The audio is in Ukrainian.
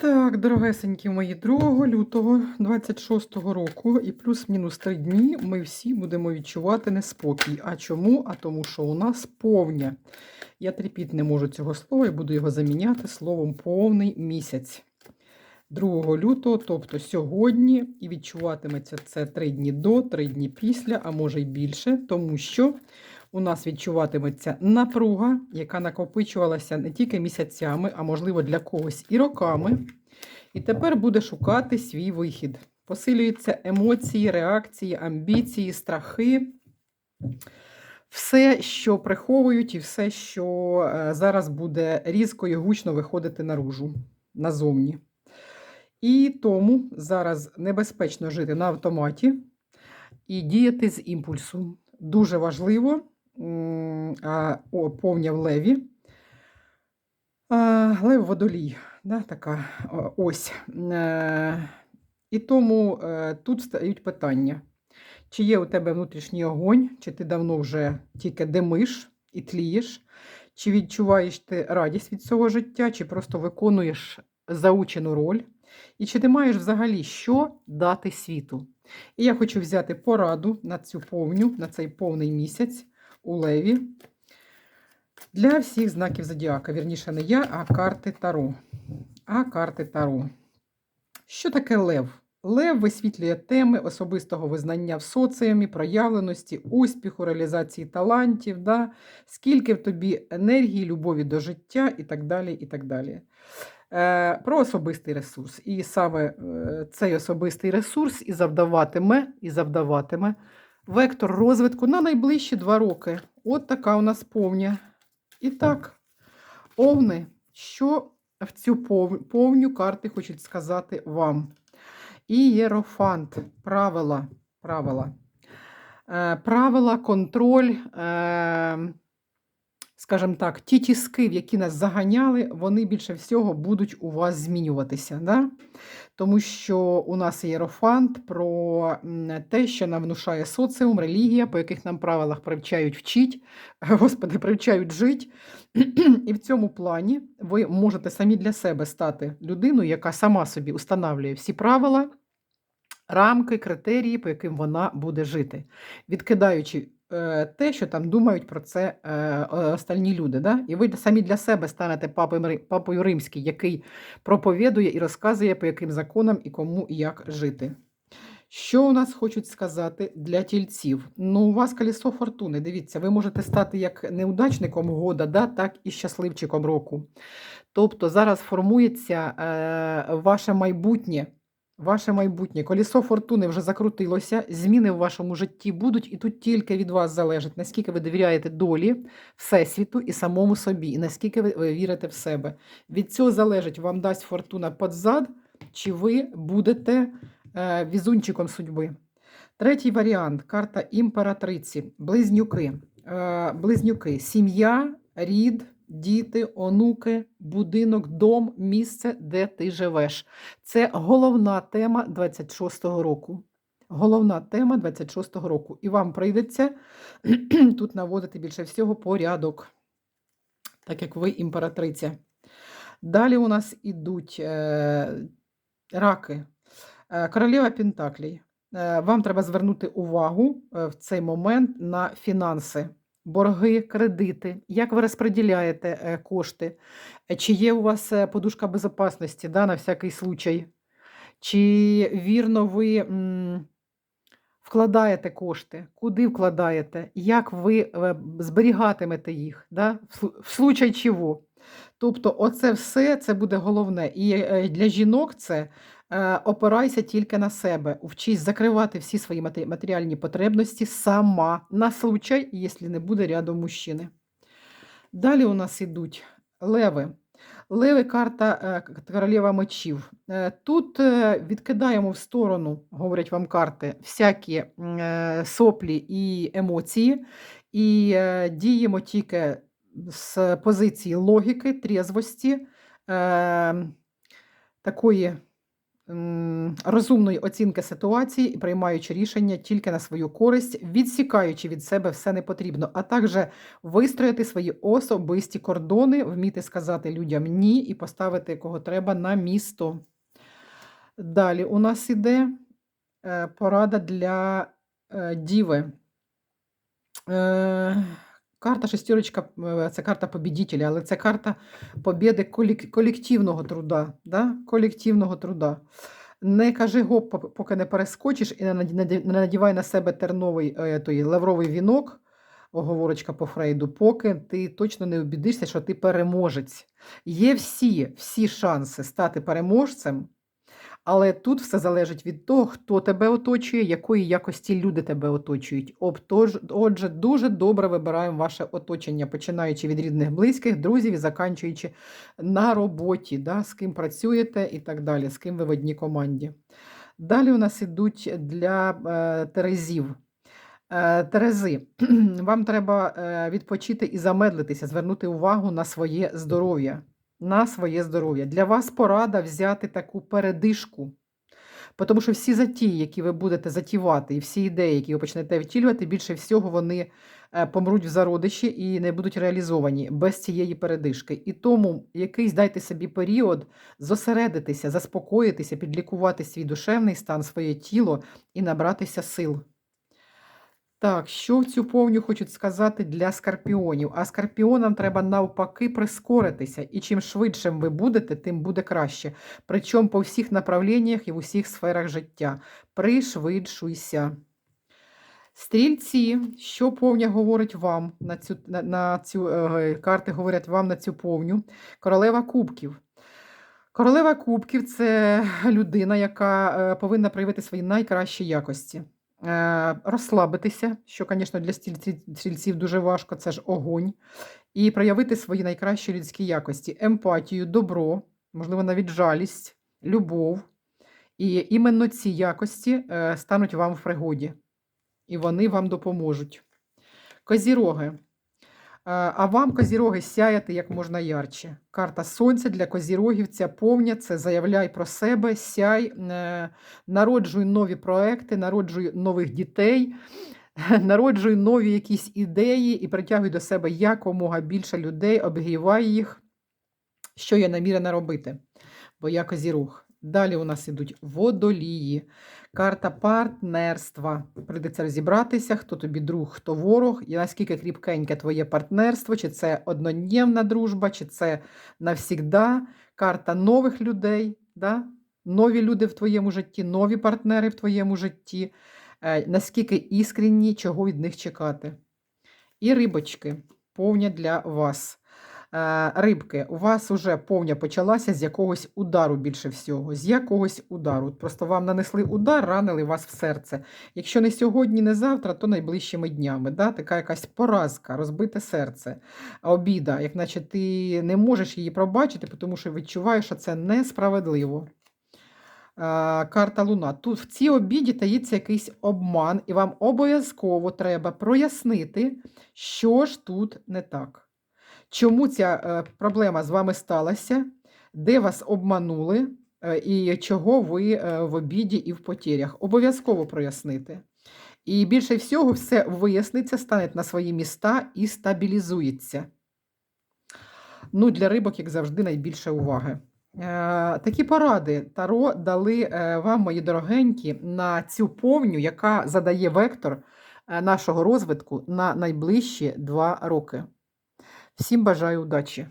Так, дорогесенькі мої, 2 лютого 26-го року і плюс-мінус 3 дні ми всі будемо відчувати неспокій. А чому? А тому, що у нас повня. Я терпіти не можу цього слова і буду його заміняти словом повний місяць. 2 лютого, тобто сьогодні, і відчуватиметься це 3 дні до, 3 дні після, а може й більше, тому що у нас відчуватиметься напруга, яка накопичувалася не тільки місяцями, а можливо для когось і роками. І тепер буде шукати свій вихід. Посилюються емоції, реакції, амбіції, страхи. Все, що приховують, і все, що е, зараз буде різко і гучно виходити наружу, назовні. І тому зараз небезпечно жити на автоматі і діяти з імпульсу. Дуже важливо повня в леві. Лев водолій, да, така ось. Е, І тому е, тут стають питання: чи є у тебе внутрішній огонь, чи ти давно вже тільки димиш і тлієш, чи відчуваєш ти радість від цього життя, чи просто виконуєш заучену роль, і чи ти маєш взагалі що дати світу? І я хочу взяти пораду на цю повню, на цей повний місяць у Леві для всіх знаків зодіака. Вірніше, не я, а карти Таро. А карти Таро. Що таке Лев? Лев висвітлює теми особистого визнання в соціумі, проявленості, успіху, реалізації талантів, да? скільки в тобі енергії, любові до життя і так далі. і так далі. Е, Про особистий ресурс. І саме е, цей особистий ресурс і завдаватиме, і завдаватиме вектор розвитку на найближчі два роки. От така у нас повня. І так, овни, що в цю повню карти хочуть сказати вам? І єрофант, правила, правила. Е, правила, контроль, е, скажімо так, ті тіски, в які нас заганяли, вони більше всього будуть у вас змінюватися. Да? Тому що у нас є єрофант про те, що нам внушає соціум, релігія, по яких нам правилах привчають вчить, господи, привчають жить. І в цьому плані ви можете самі для себе стати людиною, яка сама собі устанавлює всі правила, рамки, критерії, по яким вона буде жити, відкидаючи те, що там думають про це е, е, остальні люди. Да? І ви самі для себе станете папою римським, який проповідує і розказує, по яким законам і кому і як жити. Що у нас хочуть сказати для тільців? Ну, у вас колесо фортуни. Дивіться, ви можете стати як неудачником года, да, так і щасливчиком року. Тобто зараз формується е, ваше майбутнє. Ваше майбутнє колесо фортуни вже закрутилося, зміни в вашому житті будуть, і тут тільки від вас залежить, наскільки ви довіряєте долі, всесвіту і самому собі, і наскільки ви, вірите в себе. Від цього залежить, вам дасть фортуна під зад, чи ви будете е, візунчиком судьби. Третій варіант карта імператриці, близнюки. Е, близнюки, сім'я, рід, діти, онуки, будинок, дом, місце, де ти живеш. Це головна тема 26-го року. Головна тема 26-го року. І вам прийдеться тут наводити більше всього порядок, так як ви імператриця. Далі у нас ідуть е, раки. Е, Королева Пентаклій. Е, Вам треба звернути увагу е, в цей момент на фінанси, борги, кредити, як ви розподіляєте е, кошти, Е, чи є у вас е, подушка безпечності да, на всякий случай, чи вірно ви вкладаєте кошти, куди вкладаєте, як ви зберігатимете їх, да, в слу- в случай чого. Тобто, оце все це буде головне. І для жінок це опирайся тільки на себе. Вчись закривати всі свої матеріальні потребності сама на случай, якщо не буде рядом мужчини. Далі у нас ідуть леви. Леви карта е, королева мечів. Е, Тут е, відкидаємо в сторону, говорять вам карти, всякі е, соплі і емоції, і е, діємо тільки з позиції логіки, трізвості, е, такої розумної оцінки ситуації і приймаючи рішення тільки на свою користь, відсікаючи від себе все непотрібно, а також вистроїти свої особисті кордони, вміти сказати людям ні і поставити кого треба на місто. Далі у нас іде е, порада для е, діви. Карта шестерочка е, це карта побідітеля, але це карта колек- колективного труда. Да? Колективного труда. Не кажи гоп, поки не перескочиш і не надівай на себе терновий е, той, лавровий вінок, оговорочка по Фрейду, поки ти точно не обідишся, що ти переможець. Є всі, всі шанси стати переможцем, але тут все залежить від того, хто тебе оточує, якої якості люди тебе оточують. Отже, дуже добре вибираємо ваше оточення, починаючи від рідних, близьких, друзів і заканчуючи на роботі, да, з ким працюєте і так далі, з ким ви в одній команді. Далі у нас ідуть для е, терезів. Е, Терези, вам треба е, відпочити і замедлитися, звернути увагу на своє здоров'я. На своє здоров'я. Для вас порада взяти таку передишку. Тому що всі затії, які ви будете затівати, і всі ідеї, які ви почнете втілювати, більше всього вони е, помруть в зародиші і не будуть реалізовані без цієї передишки. І тому якийсь дайте собі період зосередитися, заспокоїтися, підлікувати свій душевний стан, своє тіло і набратися сил. Так, що в цю повню хочуть сказати для скорпіонів? А скорпіонам треба навпаки прискоритися. І чим швидшим ви будете, тим буде краще. Причому по всіх направленнях і в усіх сферах життя. Пришвидшуйся. Стрільці, що повня говорить вам на цю, на, на цю е, карти говорять вам на цю повню? Королева кубків. Королева кубків це людина, яка е, повинна проявити свої найкращі якості. Е, розслабитися, що, звісно, для стрільців дуже важко, це ж огонь, і проявити свої найкращі людські якості: емпатію, добро, можливо, навіть жалість, любов. І іменно ці якості е, стануть вам в пригоді, і вони вам допоможуть. Козіроги. Е, А вам, козіроги, сяяти як можна ярче. Карта сонця для козірогів ця повня це заявляй про себе, сяй, е, народжуй нові проекти, народжуй нових дітей, народжуй нові якісь ідеї і притягуй до себе якомога більше людей, обігрівай їх, що я намірена робити. Бо я козірог. Далі у нас ідуть водолії. Карта партнерства. Прийдеться розібратися, хто тобі друг, хто ворог, і наскільки кріпкеньке твоє партнерство, чи це однодневна дружба, чи це навсігда. Карта нових людей, да? нові люди в твоєму житті, нові партнери в твоєму житті. Е, Наскільки іскренні, чого від них чекати. І рибочки, повня для вас. Е, Рибки, у вас уже повня почалася з якогось удару більше всього. З якогось удару. Просто вам нанесли удар, ранили вас в серце. Якщо не сьогодні, не завтра, то найближчими днями. Да? Така якась поразка, розбите серце, обіда, як наче ти не можеш її пробачити, тому що відчуваєш, що це несправедливо. Е, Карта Луна. Тут в цій обіді таїться якийсь обман, і вам обов'язково треба прояснити, що ж тут не так. Чому ця е, проблема з вами сталася, де вас обманули, е, і чого ви е, в обіді і в потерях. Обов'язково прояснити. І більше всього все виясниться, стане на свої міста і стабілізується. Ну, для рибок, як завжди, найбільше уваги. Такі поради Таро дали вам, мої дорогенькі, на цю повню, яка задає вектор нашого розвитку на найближчі два роки. Всім бажаю удачі!